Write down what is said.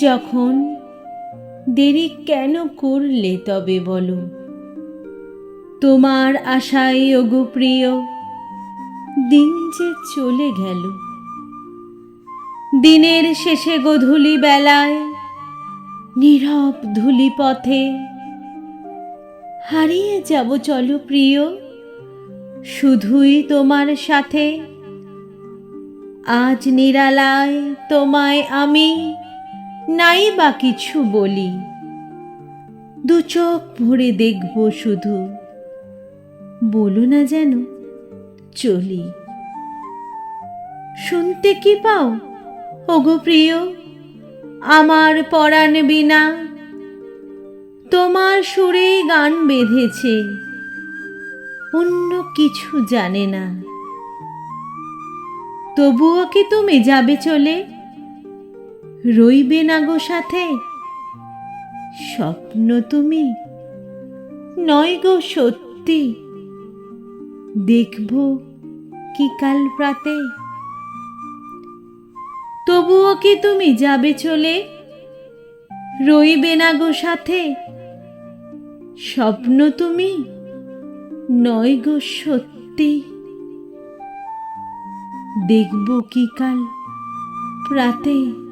যখন। দেরি কেন করলে তবে বলো। তোমার আশায় ওগো প্রিয়, দিন যে চলে গেল। দিনের শেষে গধূলি বেলায় নীরব ধুলি পথে হারিয়ে যাব চলো প্রিয়, শুধুই তোমার সাথে। আজ নিরালায় তোমায় আমি নাই বা কিছু বলি। দু চোখ ভরে দেখব শুধু। বলো না যেন চলি। শুনতে কি পাও? ওগো প্রিয়, আমার পরাণ বিনা। তোমার সুরে গান বেঁধেছে। অন্য কিছু জানে না। তবুও কি তুমি যাবে চলে? রইবে না গো সাথে? স্বপ্ন তুমি? নয় গো সত্যি? দেখব কি কাল প্রাতে তবুও কি তুমি যাবে চলে? রইবে না গো সাথে? স্বপ্ন তুমি? নয় গো সত্যি? দেখব কি কাল প্রাতে